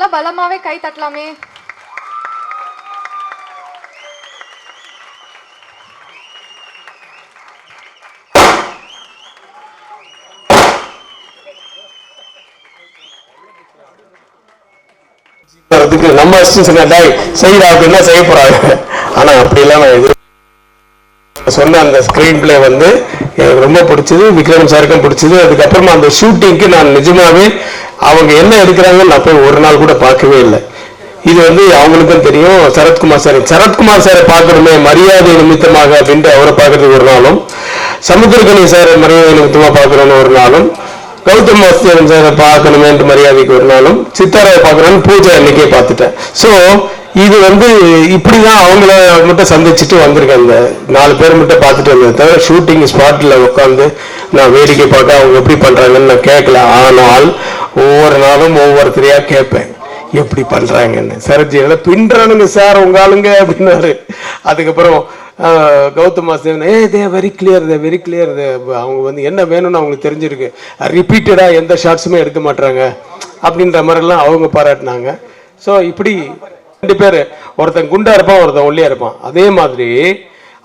நல்லா பலமாவே கை தட்டலாமே. அதுக்கு நம்ம அசிஸ்டன்ட் அப்படின்னா செய்ய போறாங்க? ஆனா அப்படிலாம் நான் சொன்ன அந்த ஸ்கிரீன் பிளே வந்து எனக்கு ரொம்ப பிடிச்சது விக்ரம் சாருக்கும் பிடிச்சது. அதுக்கப்புறமா அந்த ஷூட்டிங்க்கு நான் நிஜமாவே அவங்க என்ன எடுக்கிறாங்கன்னு நான் போய் ஒரு நாள் கூட பார்க்கவே இல்லை. இது வந்து அவங்களுக்கும் தெரியும் சரத்குமார் சார். சரத்குமார் சாரை பார்க்கணுமே மரியாதை நிமித்தமாக அப்படின்ட்டு அவரை பார்க்கறதுக்கு ஒரு நாளும் சமுத்திரகனி சார் மரியாதை நிமித்தமாக பார்க்கணும்னு ஒரு நாளும் கௌதம் வாசுதேவன் சாரை பார்க்கணுமேன்ட்டு மரியாதைக்கு ஒரு நாளும் சித்தாராவை பார்க்கணும்னு பூஜை அன்னைக்கே பார்த்துட்டேன். ஸோ இது வந்து இப்படி தான் அவங்கள மட்டும் சந்திச்சுட்டு வந்திருக்கேன். அந்த நாலு பேர் மட்டும் பார்த்துட்டு வந்தேன். தவிர ஷூட்டிங் ஸ்பாட்டில் உட்காந்து நான் வேடிக்கை பார்க்க அவங்க எப்படி பண்ணுறாங்கன்னு நான் கேட்கல. ஆனால் ஒவ்வொரு நாளும் ஒவ்வொருத்தரையாக கேட்பேன். எப்படி பண்ணுறாங்கன்னு சரஜியில் பின்றானுங்க சார் உங்க ஆளுங்க அப்படின்னாரு. அதுக்கப்புறம் கௌதம் வாசுதேவன் ஏ they very clear they very clear அவங்க வந்து என்ன வேணும்னு அவங்களுக்கு தெரிஞ்சிருக்கு. ரிப்பீட்டடாக எந்த ஷார்ட்ஸுமே எடுக்க மாட்டுறாங்க அப்படின்ற மாதிரிலாம் அவங்க பாராட்டினாங்க. ஸோ இப்படி ரெண்டு பேர். ஒருத்தன் குண்டா இருப்பான் ஒருத்தன் ஒல்லியா இருப்பான். அதே மாதிரி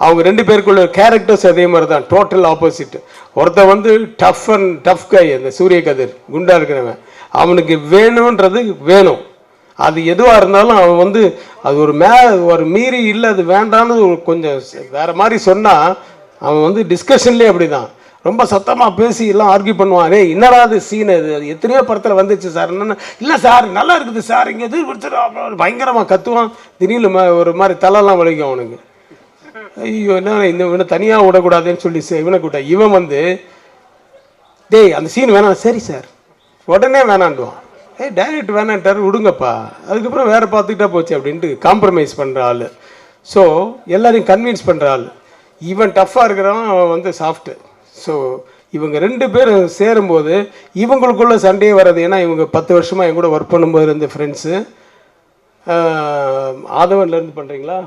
அவங்க ரெண்டு பேருக்குள்ள கேரக்டர்ஸ் அதே மாதிரி தான் டோட்டல் ஆப்போசிட் ஒருத்தன் வந்து டஃப் அண்ட் டஃப் கை அந்த சூரிய கதிர் குண்டா இருக்கிறவன். அவனுக்கு வேணுன்றது வேணும். அது எதுவாக இருந்தாலும் அவன் வந்து அது ஒரு மே ஒரு மீறி இல்லை அது வேண்டான்னு கொஞ்சம் வேற மாதிரி சொன்னால் அவன் வந்து டிஸ்கஷன்லேயே அப்படி தான் ரொம்ப சத்தமாக பேசி எல்லாம் ஆர்கியூ பண்ணுவான். ஏய் அது சீன் இது? அது எத்தனையோ படத்தில் வந்துச்சு சார். என்னென்ன? இல்லை சார் நல்லா இருக்குது சார். இங்கே எது பிடிச்சிடும் பயங்கரமாக கத்துவான். திடீர்னு ம- ஒரு மாதிரி தலைலாம் வலிக்கும் அவனுக்கு. ஐயோ என்ன இந்த இவனை தனியாக விடக்கூடாதுன்னு சொல்லி இவனை கூட்ட இவன் வந்து டேய் அந்த சீன் வேணாம். சரி சார். உடனே வேணாண்டுவான் ஏய் டைரக்ட் வேணான்ட்டார். விடுங்கப்பா. அதுக்கப்புறம் வேறு பார்த்துக்கிட்டா போச்சு அப்படின்ட்டு காம்ப்ரமைஸ் பண்ணுற ஆள். ஸோ எல்லாரையும் கன்வின்ஸ் பண்ணுற ஆள். இவன் டஃப்பாக இருக்கிறவன் அவன் வந்து சாஃப்ட்டு ஸோ இவங்க ரெண்டு பேரும் சேரும்போது இவங்களுக்குள்ள சண்டையே வர்றது ஏன்னா இவங்க பத்து வருஷமாக என் கூட ஒர்க் பண்ணும்போது இருந்த ஃப்ரெண்ட்ஸு ஆதவன்லேருந்து பண்ணுறீங்களா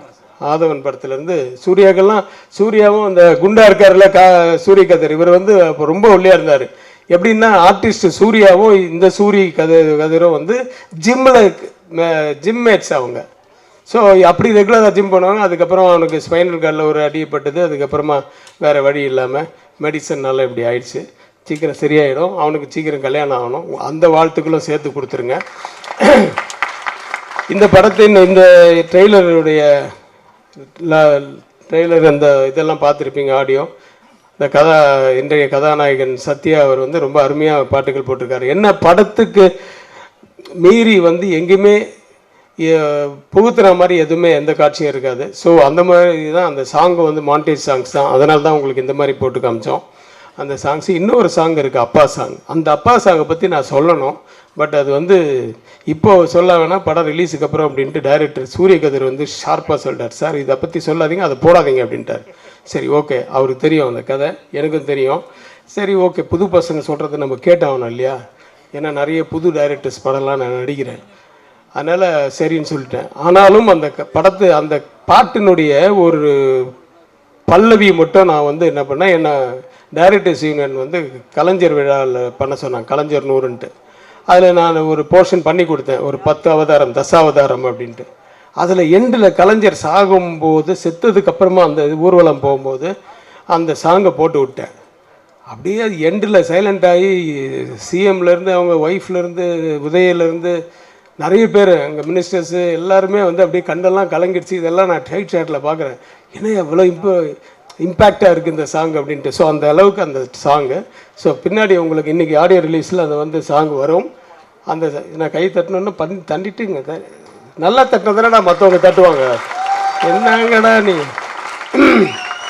ஆதவன் படத்துலேருந்து சூர்யாக்கெல்லாம் சூர்யாவும் அந்த குண்டா இருக்காருல்ல கா சூரிய கதர். இவர் வந்து அப்போ ரொம்ப ஒல்லியாக இருந்தார். எப்படின்னா ஆர்டிஸ்ட் சூர்யாவும் இந்த சூரிய கதிர் கதிரும் வந்து ஜிம்மில் ஜிம் மேட்ஸ் அவங்க. ஸோ அப்படி ரெகுலராக ஜிம் பண்ணுவாங்க அதுக்கப்புறம் அவனுக்கு ஸ்பைனல் கார்டில் ஒரு அடிப்பட்டது அதுக்கப்புறமா வேறு வழி இல்லாமல் மெடிசன்னால இப்படி ஆயிடுச்சு. சீக்கிரம் சரியாயிடும். அவனுக்கு சீக்கிரம் கல்யாணம் ஆகணும். அந்த வாழ்த்துக்களும் சேர்த்து கொடுத்துருங்க. இந்த படத்தின் இந்த ட்ரெய்லருடைய ட்ரெய்லர் அந்த இதெல்லாம் பார்த்துருப்பீங்க ஆடியோ. இந்த கதா இன்றைய கதாநாயகன் சத்யா அவர் வந்து ரொம்ப அருமையாக பாட்டுகள் போட்டிருக்காரு. என்ன படத்துக்கு மீறி வந்து எங்கேயுமே புகுத்துற மாதிரி எதுவுமே எந்த காட்சியும் இருக்காது. ஸோ அந்த மாதிரி தான் அந்த சாங் வந்து மாண்டேஜ் சாங்ஸ் தான். அதனால தான் உங்களுக்கு இந்த மாதிரி போட்டு காமிச்சோம். அந்த சாங்ஸ் இன்னொரு சாங் இருக்குது அப்பா சாங் அந்த அப்பா சாங்கை பற்றி நான் சொல்லணும். பட் அது வந்து இப்போ சொல்ல வேணாம் படம் ரிலீஸுக்கு அப்புறம் அப்படின்ட்டு டைரக்டர் சூரியகதிர் வந்து ஷார்ப்பாக சொல்லிட்டார் சார் இதை பற்றி சொல்லாதீங்க அதை போடாதீங்க அப்படின்ட்டார். சரி ஓகே அவருக்கு தெரியும் அந்த கதை. எனக்கும் தெரியும். சரி ஓகே புது பசங்க சொல்கிறத நம்ம கேட்டாகணும் இல்லையா? ஏன்னா நிறைய புது டைரக்டர்ஸ் படம்லாம் நான் நடிக்கிறேன். அதனால் சரின்னு சொல்லிட்டேன். ஆனாலும் அந்த க- படத்து அந்த பாட்டினுடைய ஒரு பல்லவி மட்டும் நான் வந்து என்ன பண்ணேன் என்ன டைரக்டர்ஸ் யூனியன் வந்து கலைஞர் விழாவில் பண்ண சொன்னாங்க கலைஞர் நூறுன்ட்டு. அதில் நான் ஒரு போர்ஷன் பண்ணி கொடுத்தேன் ஒரு பத்து அவதாரம் தசாவதாரம் அப்படின்ட்டு. அதில் எண்டில் கலைஞர் சாகும்போது செத்ததுக்கு அப்புறமா அந்த ஊர்வலம் போகும்போது அந்த சாங்கை போட்டு விட்டேன். அப்படியே அது எண்டில் சைலண்ட் ஆகி சிஎம்லேருந்து அவங்க ஒய்ஃப்லேருந்து உதயிலேருந்து நிறைய பேர் அங்கே மினிஸ்டர்ஸு எல்லாருமே வந்து அப்படியே கண்டெல்லாம் கலங்கிடுச்சு. இதெல்லாம் நான் டைட் ஷேட்டில் பார்க்குறேன் ஏன்னா எவ்வளோ இம்போ இம்பேக்டாக இருக்குது இந்த சாங் அப்படின்ட்டு. ஸோ அந்த அளவுக்கு அந்த சாங்கு ஸோ பின்னாடி உங்களுக்கு இன்றைக்கி ஆடியோ ரிலீஸில் அந்த வந்து சாங் வரும். அந்த நான் கை தட்டணுன்னு பண்ணி தண்டிட்டுங்க. த- நல்லா தட்டினதானடா மற்றவங்க தட்டுவாங்க. என்னங்கடா நீ?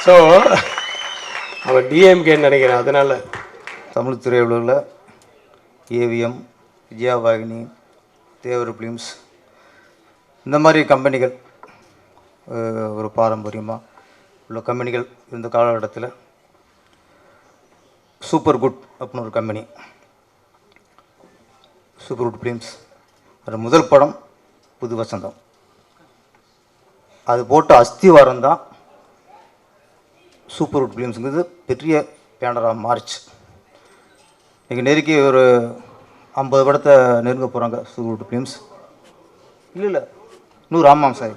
ஸோ அவன் டிஎம்கேன்னு நினைக்கிறேன். அதனால். தமிழ் திரையுலகில் ஏவிஎம் விஜயாவாகினி தேவர் ஃபிலிம்ஸ் இந்த மாதிரி கம்பெனிகள் ஒரு பாரம்பரியமாக உள்ள கம்பெனிகள் இந்த காலகட்டத்தில் சூப்பர் குட் அப்படின்னு ஒரு கம்பெனி. சூப்பர் குட் ஃபிலிம்ஸ் அது முதல் படம் புது வசந்தம். அது போட்ட அஸ்திவாரம் தான் சூப்பர் குட் ஃபிலிம்ஸுங்கிறது பெரிய பேனராக மாறிச்சு. இன்றைக்கி நெருக்கி ஒரு ஐம்பது படத்தை நெருங்க போகிறாங்க சூப்பர் ஃபிலிம்ஸ் இல்லை இல்லை. நூறு ஆமாம் சார்.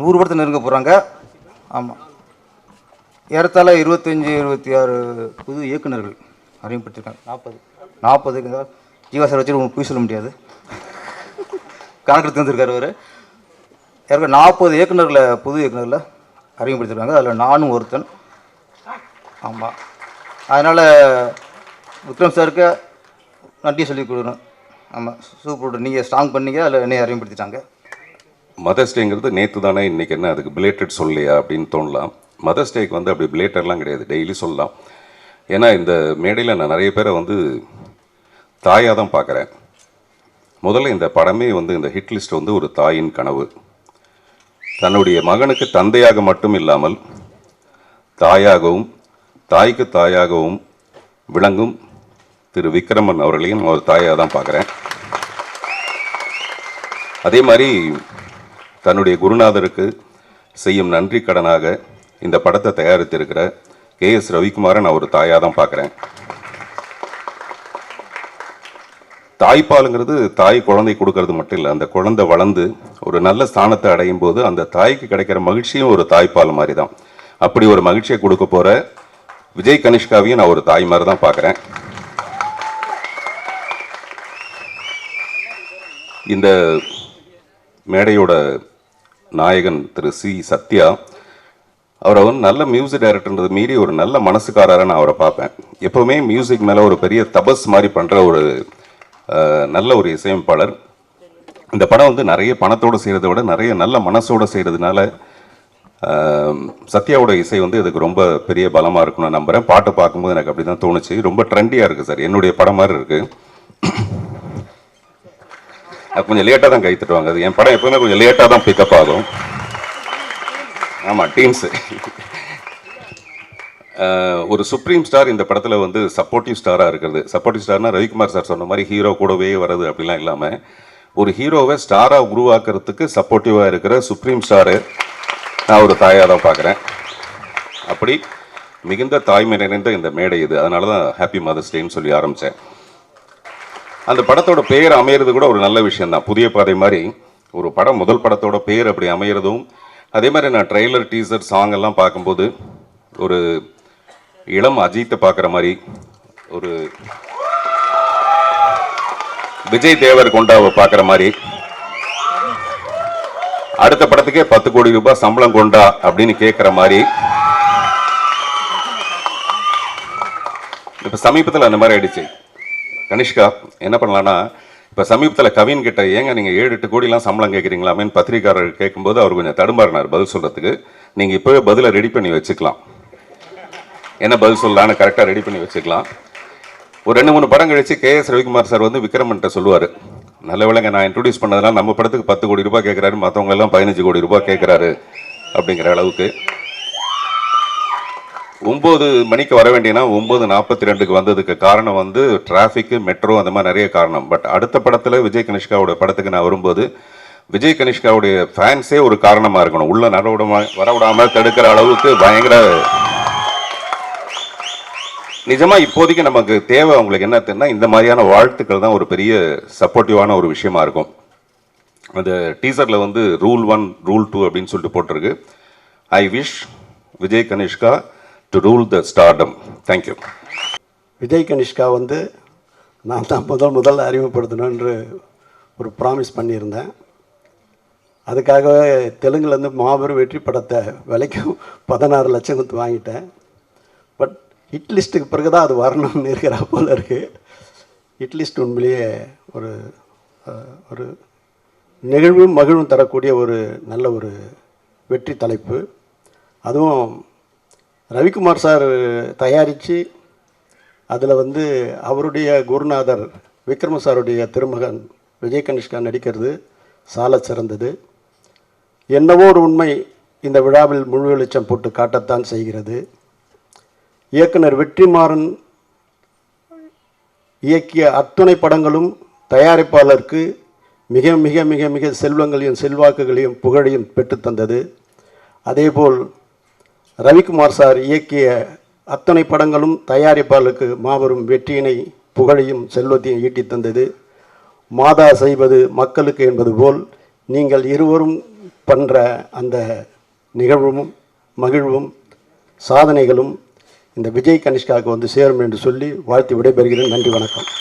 நூறு படத்தை நெருங்க போகிறாங்க ஆமாம் ஏறத்தாழ இருபத்தஞ்சி இருபத்தி ஆறு புது இயக்குனர்கள் அறிமுகப்படுத்திருக்காங்க. நாற்பது. நாற்பதுக்கு ஜீவா சார் வச்சு உங்களுக்கு போய் சொல்ல முடியாது. கணக்கு தந்திருக்காரு அவர். ஏற்கனவே நாற்பது இயக்குனர்களை புது இயக்குனர்களை அறிமுகப்படுத்திருக்காங்க. அதில் நானும் ஒருத்தன். ஆமாம் அதனால் விக்ரம் சாருக்கு நன்றி சொல்லி கொடுக்கணும். ஆமாம் சூப்பர் நீங்கள் ஸ்ட்ராங் பண்ணீங்க அதில் என்னை அறிமுகப்படுத்திட்டாங்க. மதர்ஸ் டேங்கிறது நேற்று தானே இன்றைக்கி என்ன அதுக்கு பிளேட்டட் சொல்லையா அப்படின்னு தோணலாம். மதர்ஸ் டேக்கு வந்து அப்படி பிளேட்டட்லாம் கிடையாது டெய்லி சொல்லலாம். ஏன்னா இந்த மேடையில் நான் நிறைய பேரை வந்து தாயாக தான் பார்க்குறேன். முதல்ல இந்த படமே வந்து இந்த ஹிட் லிஸ்ட் வந்து ஒரு தாயின் கனவு. தன்னுடைய மகனுக்கு தந்தையாக மட்டும் இல்லாமல் தாயாகவும் தாய்க்கு தாயாகவும் விளங்கும் திரு விக்ரமன் அவர்களையும் ஒரு தாயாக தான் பார்க்குறேன். அதே மாதிரி தன்னுடைய குருநாதருக்கு செய்யும் நன்றி கடனாக இந்த படத்தை தயாரித்திருக்கிற கே எஸ் ரவிக்குமாரை நான் ஒரு தாயாக தான் பார்க்குறேன். தாய்ப்பாலுங்கிறது தாய் குழந்தை கொடுக்கறது மட்டும் இல்லை அந்த குழந்தை வளர்ந்து ஒரு நல்ல ஸ்தானத்தை அடையும் போது அந்த தாய்க்கு கிடைக்கிற மகிழ்ச்சியும் ஒரு தாய்ப்பால் மாதிரி தான். அப்படி ஒரு மகிழ்ச்சியை கொடுக்க போகிற விஜய் கனிஷ்காவையும் நான் ஒரு தாய் மாதிரி தான் பார்க்குறேன். இந்த மேடையோட நாயகன் திரு சி. சத்யா அவரை வந்து நல்ல மியூசிக் டைரக்டர்ன்றது மீறி ஒரு நல்ல மனசுக்காரராக நான் அவரை பார்ப்பேன். எப்போவுமே மியூசிக் மேலே ஒரு பெரிய தபஸ் மாதிரி பண்ணுற ஒரு நல்ல ஒரு இசையமைப்பாளர். இந்த படம் வந்து நிறைய பணத்தோடு செய்கிறத விட நிறைய நல்ல மனசோடு செய்கிறதுனால சத்யாவோட இசை வந்து இதுக்கு ரொம்ப பெரிய பலமாக இருக்கும்னு நான் நம்புகிறேன் பாட்டு பார்க்கும்போது எனக்கு அப்படி தான் தோணுச்சு. ரொம்ப ட்ரெண்டியாக இருக்குது சார். என்னுடைய படம் மாதிரி இருக்குது அது கொஞ்சம் லேட்டாக தான் கை தட்டுவாங்க. அது என் படம் எப்பவுமே கொஞ்சம் லேட்டாக தான் பிக்கப் ஆகும். ஆமாம் டீம்ஸு ஒரு சுப்ரீம் ஸ்டார் இந்த படத்தில் வந்து சப்போர்ட்டிவ் ஸ்டாராக இருக்கிறது. சப்போர்ட்டிவ் ஸ்டார்னா ரவிக்குமார் சார் சொன்ன மாதிரி ஹீரோ கூடவே வர்றது அப்படிலாம் இல்லாமல் ஒரு ஹீரோவை ஸ்டாராக உருவாக்குறதுக்கு சப்போர்ட்டிவாக இருக்கிற சுப்ரீம் ஸ்டாரு நான் ஒரு தாயாக தான் பார்க்குறேன் அப்படி மிகுந்த தாய்மை நிறைந்த இந்த மேடை இது. அதனால தான் ஹாப்பி மதர்ஸ் டேன்னு சொல்லி ஆரம்பித்தேன் அந்த படத்தோட பெயர் அமையிறது கூட ஒரு நல்ல விஷயம் தான் புதிய பாதை மாதிரி ஒரு படம் முதல் படத்தோட பெயர் அப்படி அமையிறதும் அதே மாதிரி நான் ட்ரெய்லர் டீசர் சாங் எல்லாம் பார்க்கும்போது ஒரு இளம் அஜித்தை பார்க்குற மாதிரி ஒரு விஜய் தேவர் கொண்டாவை பார்க்குற மாதிரி. அடுத்த படத்துக்கே பத்து கோடி ரூபாய் சம்பளம் கொண்டா அப்படின்னு கேட்குற மாதிரி. இப்போ சமீபத்தில் அந்த மாதிரி ஆயிடுச்சு. கனிஷ்கா என்ன பண்ணலான்னா இப்போ சமீபத்தில் கவின் கிட்ட ஏங்க நீங்கள் ஏழு எட்டு கோடிலாம் சம்பளம் கேட்குறீங்களாமேன்னு பத்திரிக்காரர் கேட்கும்போது அவர் கொஞ்சம் தடுமாறினார் பதில் சொல்கிறதுக்கு நீங்கள் இப்போவே பதிலை ரெடி பண்ணி வச்சுக்கலாம். என்ன பதில் சொல்லலான்னு கரெக்டாக ரெடி பண்ணி வச்சுக்கலாம். ஒரு ரெண்டு மூணு படம் கழிச்சு கே எஸ் ரவிக்குமார் சார் வந்து விக்ரமன்ட்ட சொல்லுவார். நல்ல விலங்க நான் இன்ட்ரடியூஸ் பண்ணதுனால நம்ம படத்துக்கு பத்து கோடி ரூபாய் கேட்குறாரு மற்றவங்க எல்லாம் பதினஞ்சு கோடி ரூபாய் கேட்குறாரு அப்படிங்கிற அளவுக்கு. ஒம்பது மணிக்கு வர வேண்டியனா ஒம்பது நாற்பத்தி ரெண்டுக்கு வந்ததுக்கு காரணம் வந்து டிராஃபிக்கு மெட்ரோ அந்த மாதிரி நிறைய காரணம். பட் அடுத்த படத்தில் விஜய் கனிஷ்காவோட படத்துக்கு நான் வரும்போது விஜய் கனிஷ்காவுடைய ஃபேன்ஸே ஒரு காரணமாக இருக்கணும். உள்ள நரவிடாம வரவிடாமல் தடுக்கிற அளவுக்கு பயங்கர நிஜமாக இப்போதைக்கு நமக்கு தேவை அவங்களுக்கு என்ன தெரியும்னா இந்த மாதிரியான வாழ்த்துக்கள் தான் ஒரு பெரிய சப்போர்ட்டிவான ஒரு விஷயமா இருக்கும். அந்த டீசரில் வந்து ரூல் ஒன் ரூல் டூ அப்படின்னு சொல்லிட்டு போட்டிருக்கு. I wish Vijay Kanishka to rule the stardom thank you Vijay Kanishka வந்து நான் தான் முதல் முதல் அறிமுகப்படுத்தணுன்ற ஒரு ப்ராமிஸ் பண்ணியிருந்தேன். அதுக்காகவே தெலுங்குலேருந்து மாபெரும் வெற்றி படத்தை விலைக்கு பதினாறு லட்சம் கொடுத்து வாங்கிட்டேன். பட் ஹிட் லிஸ்ட்டுக்கு பிறகு தான் அது வரணும்னு இருக்கிற போல் இருக்குது ஹிட் லிஸ்ட் உண்மையிலேயே ஒரு ஒரு நெகிழ்வும் மகிழ்வும் தரக்கூடிய ஒரு நல்ல ஒரு வெற்றி தலைப்பு. அதுவும் ரவிக்குமார் சார் தயாரித்து அதில் வந்து அவருடைய குருநாதர் விக்ரம சாருடைய திருமகன் விஜய் கனிஷ்கா நடிக்கிறது. சால சிறந்தது. என்னவோ ஒரு உண்மை இந்த விழாவில் முழு வெளிச்சம் போட்டு காட்டத்தான் செய்கிறது. இயக்குனர் வெற்றிமாறன் இயக்கிய அத்துணை படங்களும் தயாரிப்பாளருக்கு மிக மிக மிக மிக செல்வங்களையும் செல்வாக்குகளையும் புகழையும் பெற்றுத்தந்தது அதேபோல் ரவிக்குமார் சார் இயக்கிய அத்தனை படங்களும் தயாரிப்பாளருக்கு மாபெரும் வெற்றியினை புகழையும் செல்வத்தையும் ஈட்டி தந்தது. மாதா செய்வது மக்களுக்கு என்பது போல் நீங்கள் இருவரும் பண்ணுற அந்த நிகழ்வும் மகிழ்வும் சாதனைகளும் இந்த விஜய் கனிஷ்காவுக்கு வந்து சேரும் என்று சொல்லி வாழ்த்து விடைபெறுகிறேன். நன்றி வணக்கம்.